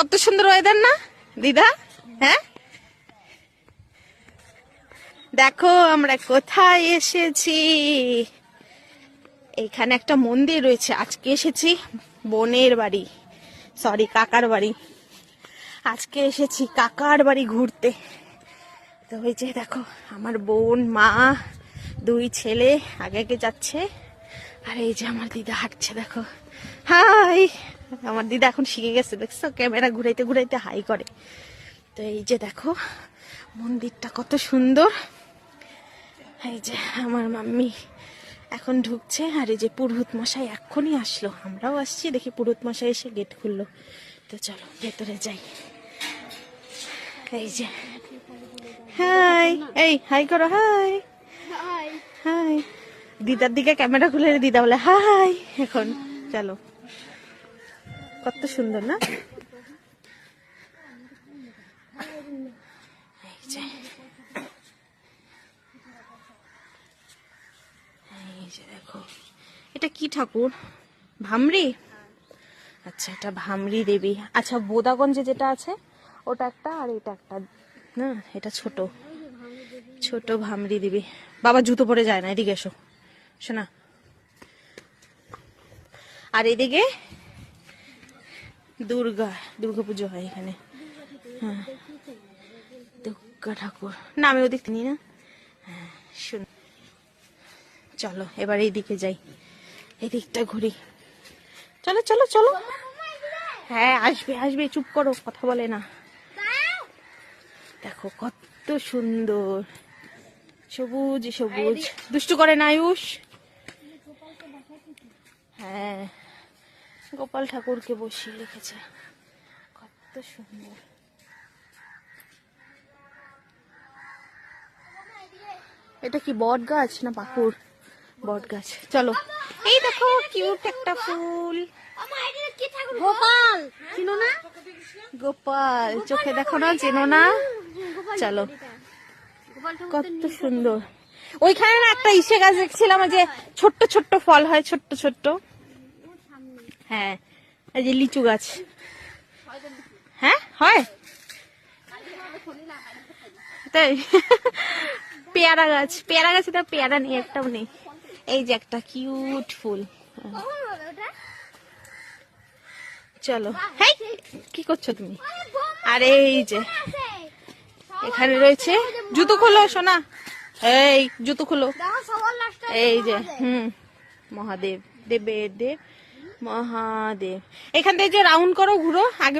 কত সুন্দর ওয়েদার না? দিদা? হ্যাঁ? দেখো, আমরা কোথায় এসেছি? এখানে একটা মন্দির রয়েছে। আজকে এসেছি বোনের বাড়ি। সরি কাকার বাড়ি। আজকে এসেছি কাকার বাড়ি ঘুরতে। তো ওই যে দেখো, আমার বোন, মা, দুই ছেলে আগে আগে যাচ্ছে। আর এই যে আমার দিদা হাঁটছে, দেখো। হাই! আমার দিদা এখন শিখে গেছে দেখছ? ক্যামেরা ঘুরাইতে ঘুরাইতে হাই করে। তো এই যে দেখো মন্দিরটা কত সুন্দর। এই যে আমার মাম্মি এখন ঢুকছে আর এই যে পুরোহিত মশাই এক্ষুনি আসলো। আমরাও আসছি দেখি পুরোহিত মশাই এসে গেট খুললো। তো চলো ভেতরে যাই। এই যে। হাই এই হাই করো হাই। হাই। দিদার দিকে ক্যামেরা খুলে দিদা বলে হাই। এখন চলো। কত সুন্দর, না? দেখো, এটা কি ঠাকুর? ভামরি? আচ্ছা এটা ভামরি দেবী। আচ্ছা বোদাগঞ্জে যেটা আছে, ওটা একটা আর এটা একটা। না, এটা ছোট। ছোট ভামরি দেবী। বাবা, জুতো পরে যায় না, এদিকে এসো। শোনা। আর এদিকে দুর্গা দুর্গা পুজো হয় এখানে। হ্যাঁ। দুর্গা ঠাকুর। না, আমি ওদিক নিই না। হ্যাঁ শুন। চলো, এবার এইদিকে যাই। এদিকটা ঘুরি। চলো চলো চলো। হ্যাঁ আসবে আসবে, চুপ করো, কথা বলে না। দেখো, কত সুন্দর। সবুজ সবুজ। দুষ্টু করে না, আয়ুষ। হ্যাঁ। গোপাল ঠাকুরকে বসিয়ে রেখেছে। কত সুন্দর। এটা কি বট গাছ না পাকুর বট গাছ চলো। এই দেখো কিউট একটা ফুল। গোপাল, চিনো না? গোপাল, চোখে দেখো না, চেনো না? চলো। কত সুন্দর। ওইখানে না একটা ইসে গাছ দেখছিলাম যে ছোট্ট ছোট্ট ফল হয়, ছোট্ট ছোট্ট। হ্যাঁ এই যে লিচু গাছ। হ্যাঁ হয়? তাই? পেয়ারা গাছ পেয়ারা গাছে তো পেয়ারা নেই একটাও নেই। এই যে একটা কিউট ফুল। চলো। হ্যাঁ কি করছ তুমি? আর এই যে এখানে রয়েছে। জুতো খোলো সোনা। এই জুতো খোলো। এই যে হুম মহাদেব দেবের দেব। মহাদেব। এখান থেকে যে রাউন্ড করো ঘুরো আগে